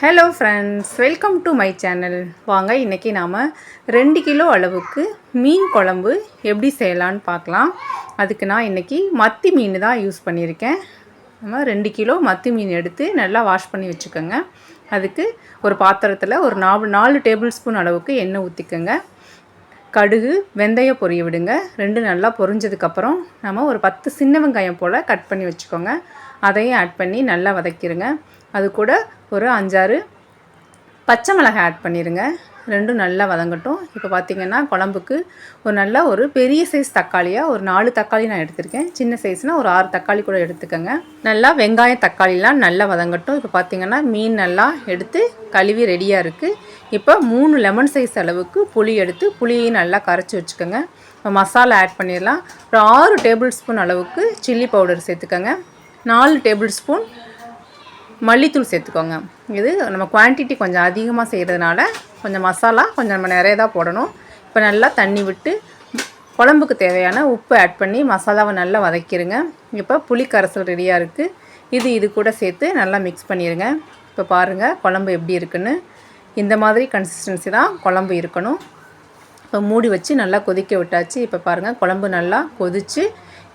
Hello friends welcome to my channel வாங்க இன்றைக்கி நாம் ரெண்டு கிலோ அளவுக்கு மீன் குழம்பு எப்படி செய்யலான்னு பார்க்கலாம். அதுக்கு நான் இன்றைக்கி மத்தி மீன் தான் யூஸ் பண்ணியிருக்கேன். நம்ம ரெண்டு கிலோ மத்தி மீன் எடுத்து நல்லா வாஷ் பண்ணி வச்சுக்கோங்க. அதுக்கு ஒரு பாத்திரத்தில் ஒரு நாலு நாலு டேபிள் ஸ்பூன் அளவுக்கு எண்ணெய் ஊற்றிக்கோங்க கடுகு வெந்தயம் பொரிய விடுங்க. ரெண்டு நல்லா பொரிஞ்சதுக்கப்புறம் நம்ம ஒரு பத்து சின்ன வெங்காயம் போல் கட் பண்ணி வச்சுக்கோங்க. அதையும் ஆட் பண்ணி நல்லா வதக்கிடுங்க அது கூட ஒரு அஞ்சாறு. பச்சை மிளகாய் ஆட் பண்ணிடுங்க ரெண்டும் நல்லா வதங்கட்டும். இப்போ பார்த்தீங்கன்னா குழம்புக்கு ஒரு நல்ல ஒரு பெரிய சைஸ் தக்காளியாக ஒரு நாலு தக்காளி நான் எடுத்திருக்கேன். சின்ன சைஸ்னால் ஒரு ஆறு தக்காளி கூட எடுத்துக்கோங்க. நல்லா வெங்காயம் தக்காளிலாம் நல்லா வதங்கட்டும். இப்போ பார்த்தீங்கன்னா மீன் நல்லா எடுத்து கழுவி ரெடியாக இருக்குது இப்போ மூணு லெமன் சைஸ் அளவுக்கு புளி எடுத்து புளியையும் நல்லா கரைச்சி வச்சுக்கோங்க. இப்போ மசாலா ஆட் பண்ணிடலாம் ஒரு ஆறு டேபிள் ஸ்பூன் அளவுக்கு சில்லி பவுடர் சேர்த்துக்கோங்க. நாலு டேபிள் ஸ்பூன் மல்லித்தூள் சேர்த்துக்கோங்க. இது நம்ம குவான்டிட்டி கொஞ்சம் அதிகமாக செய்கிறதுனால கொஞ்சம் மசாலா கொஞ்சம் நம்ம நிறைய தான் போடணும். இப்போ நல்லா தண்ணி விட்டு குழம்புக்கு தேவையான உப்பு ஆட் பண்ணி மசாலாவை நல்லா வதக்கிடுங்க இப்போ புளி கரைசல் ரெடியாக இருக்குது இது இது கூட சேர்த்து நல்லா மிக்ஸ் பண்ணிடுங்க இப்போ பாருங்கள் குழம்பு எப்படி இருக்குன்னு. இந்த மாதிரி கன்சிஸ்டன்சி தான் குழம்பு இருக்கணும். இப்போ மூடி வச்சு நல்லா கொதிக்க விட்டாச்சு. இப்போ பாருங்கள் குழம்பு நல்லா கொதித்து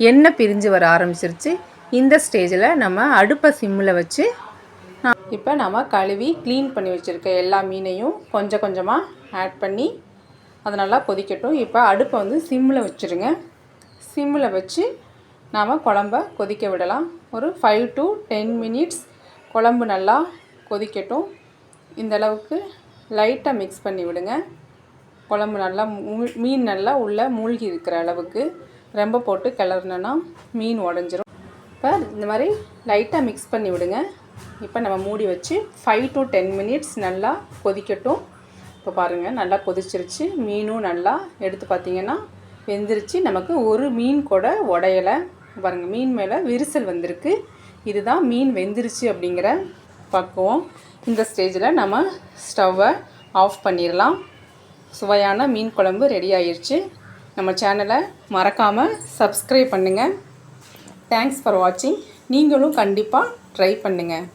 எண்ணெய் பிரிஞ்சு வர ஆரம்பிச்சிருச்சு. இந்த ஸ்டேஜில் நம்ம அடுப்பை சிம்மில் வச்சு இப்போ நம்ம கழுவி க்ளீன் பண்ணி வச்சுருக்க எல்லா மீனையும் கொஞ்சம் கொஞ்சமாக ஆட் பண்ணி அது நல்லா கொதிக்கட்டும். இப்போ அடுப்பை வந்து சிம்மில் வச்சுருங்க. சிம்மில் வச்சு நாம் குழம்ப கொதிக்க விடலாம். ஒரு ஃபைவ் டு டென் மினிட்ஸ் குழம்பு நல்லா கொதிக்கட்டும். இந்த அளவுக்கு லைட்டாக மிக்ஸ் பண்ணி விடுங்க. குழம்பு நல்லா மீன் நல்லா உள்ளே மூழ்கி இருக்கிற அளவுக்கு ரொம்ப போட்டு கிளறினா மீன் உடஞ்சிரும். இப்போ இந்த மாதிரி லைட்டாக மிக்ஸ் பண்ணி விடுங்க. இப்போ நம்ம மூடி வச்சு ஃபைவ் டு டென் மினிட்ஸ் நல்லா கொதிக்கட்டும். இப்போ பாருங்கள் நல்லா கொதிச்சிருச்சு. மீனும் நல்லா எடுத்து பார்த்திங்கன்னா வெந்துருச்சு. நமக்கு ஒரு மீன் கூட உடையலை. பாருங்கள் மீன் மேலே விரிசல் வந்திருக்கு. இதுதான் மீன் வெந்துருச்சு அப்படிங்கிற பக்குவம். இந்த ஸ்டேஜில் நம்ம ஸ்டவ்வை ஆஃப் பண்ணிடலாம். சுவையான மீன் குழம்பு ரெடி ஆயிடுச்சு நம்ம சேனலை மறக்காமல் சப்ஸ்கிரைப் பண்ணுங்கள் தேங்க்ஸ் ஃபார் வாட்சிங் நீங்களும் கண்டிப்பாக ட்ரை பண்ணுங்கள்